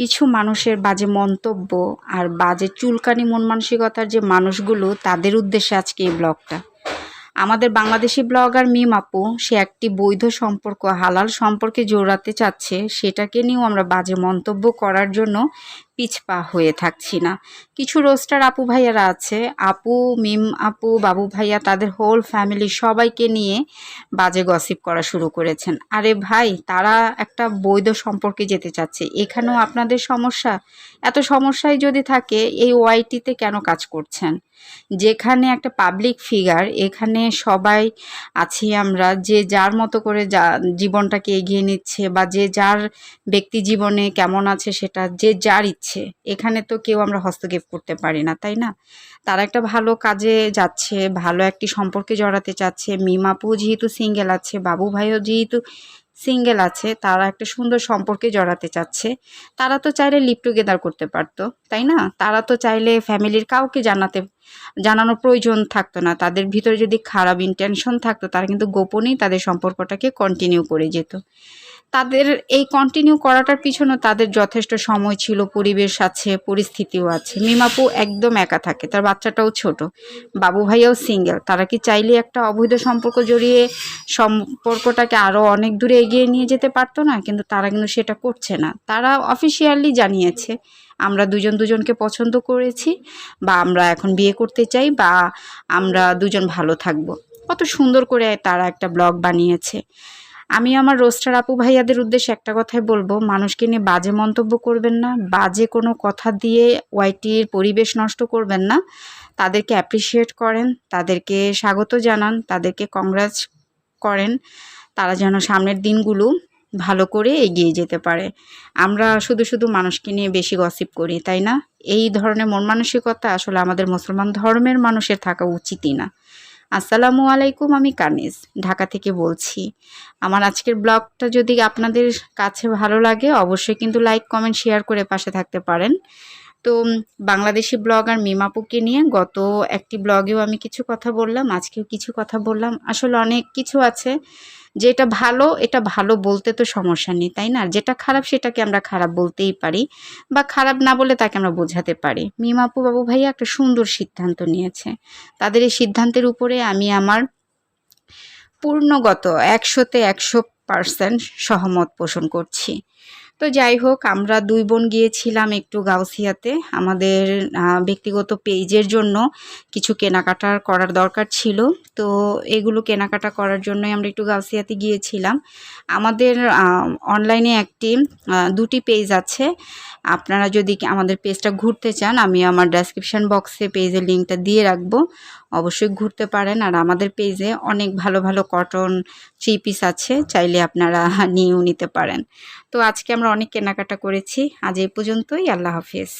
কিছু মানুষের বাজে মন্তব্য আর বাজে চুলকানি মন মানসিকতার যে মানুষগুলো, তাদের উদ্দেশ্যে আজকে এই ব্লগটা। আমাদের বাংলাদেশি ব্লগার মিম আপু, সে একটি বৈধ সম্পর্ক, হালাল সম্পর্কে জোরাতে চাচ্ছে, সেটাকে নিয়েও আমরা বাজে মন্তব্য করার জন্য পিছপা হয়ে থাকছি না। কিছু রোস্টার আপু ভাইয়ারা আছে। আপু, মিম আপু, বাবু ভাইয়া, তাদের হোল ফ্যামিলি সবাইকে নিয়ে বাজে গসিপ করা শুরু করেছেন। আরে ভাই, তারা একটা বৈধ সম্পর্কে যেতে চাচ্ছে। এখানেও আপনাদের সমস্যা? এত সমস্যায় যদি থাকে, এই ওয়াইটিতে কেন কাজ করছেন? যেখানে একটা পাবলিক ফিগার এখানে সবাই আছি আমরা, যে যার মতো করে যা জীবনটাকে এগিয়ে নিচ্ছে বা যে যার ব্যক্তি জীবনে কেমন আছে সেটা, যে যার ইচ্ছে এখানে তো কেউ আমরা হস্তক্ষেপ করতে পারি না, তাই না? তারা একটা ভালো কাজে যাচ্ছে, ভালো একটি সম্পর্কে জড়াতে চাচ্ছে। মিমাপু যেহেতু সিঙ্গেল আছে, বাবু ভাইও যেহেতু সিঙ্গেল আছে, তারা একটা সুন্দর সম্পর্কে জড়াতে চাচ্ছে। তারা তো চাইলে লিভ টুগেদার করতে পারতো, তাই না? তারা তো চাইলে ফ্যামিলির কাউকে জানাতে, জানানোর প্রয়োজন থাকতো না। তাদের ভিতরে যদি খারাপ ইন্টেনশন থাকতো, তারা কিন্তু গোপনেই তাদের সম্পর্কটাকে কন্টিনিউ করে যেত। তাদের এই কন্টিনিউ করাটার পিছনে তাদের যথেষ্ট সময় ছিল, পরিবেশ আছে, পরিস্থিতিও আছে। মিমাপু একদম একা থাকে, তার বাচ্চাটাও ছোট, বাবু ভাইয়াও সিঙ্গেল তারা কি চাইলে একটা অবৈধ সম্পর্ক জড়িয়ে সম্পর্কটাকে আরও অনেক দূরে এগিয়ে নিয়ে যেতে পারতো না, কিন্তু তারা কিন্তু সেটা করছে না। তারা অফিসিয়ালি জানিয়েছে, আমরা দুজন দুজনকে পছন্দ করেছি, বা আমরা এখন বিয়ে করতে চাই, বা আমরা দুজন ভালো থাকব। কত সুন্দর করে তারা একটা ব্লগ বানিয়েছে। আমি আমার রোস্টার আপু ভাইয়াদের উদ্দেশ্যে একটা কথাই বলব, মানুষকে নিয়ে বাজে মন্তব্য করবেন না, বাজে কোনো কথা দিয়ে ওয়াইটির পরিবেশ নষ্ট করবেন না। তাদেরকে অ্যাপ্রিসিয়েট করেন, তাদেরকে স্বাগত জানান, তাদেরকে কংগ্রাচ করেন, তারা যেন সামনের দিনগুলো ভালো করে এগিয়ে যেতে পারে। আমরা শুধু শুধু মানুষকে নিয়ে বেশি গসিপ করি, তাই না? এই ধরনের মন মানসিকতা আসলে আমাদের মুসলমান ধর্মের মানুষের থাকা উচিতই না। আসসালামু আলাইকুম, আমি কানিজ, ঢাকা থেকে বলছি। আমার আজকের ব্লগটা যদি আপনাদের কাছে ভালো লাগে, অবশ্যই কিন্তু লাইক, কমেন্ট, শেয়ার করে পাশে থাকতে পারেন। তো বাংলাদেশি ব্লগার মিমাপুকে নিয়ে গত একটি ব্লগেও আমি কিছু কথা বললাম, আজকেও কিছু কথা বললাম। আসলে অনেক কিছু আছে যেটা ভালো, এটা ভালো বলতে তো সমস্যা নেই, তাই না? যেটা খারাপ সেটাকে আমরা খারাপ বলতেই পারি বা খারাপ না বলে তাকে আমরা বোঝাতে পারি। মিমাপু বাবু ভাইয়া একটা সুন্দর সিদ্ধান্ত নিয়েছে। তাদের এই সিদ্ধান্তের উপরে আমি আমার পূর্ণগত একশোতে একশো পার্সেন্ট সহমত পোষণ করছি। তো যাই হোক, আমরা দুই বোন গিয়েছিলাম একটু গাউসিয়াতে। আমাদের ব্যক্তিগত পেজের জন্য কিছু কেনাকাটার করার দরকার ছিল। তো এগুলো কেনাকাটা করার জন্যই আমরা একটু গাউসিয়াতে গিয়েছিলাম। আমাদের অনলাইনে একটি দুটি পেজ আছে। আপনারা যদি আমাদের পেজটা ঘুরতে চান, আমি আমার ডেসক্রিপশান বক্সে পেজের লিঙ্কটা দিয়ে রাখব। অবশ্যই ঘুরতে পারেন। আর আমাদের পেজে অনেক ভালো ভালো কটন থ্রি পিস আছে। চাইলে আপনারা নিয়েও নিতে পারেন। তো আজকে আমরা অনেক কেনাকাটা করেছি। আজ এই পর্যন্তই আল্লাহ হাফিজ।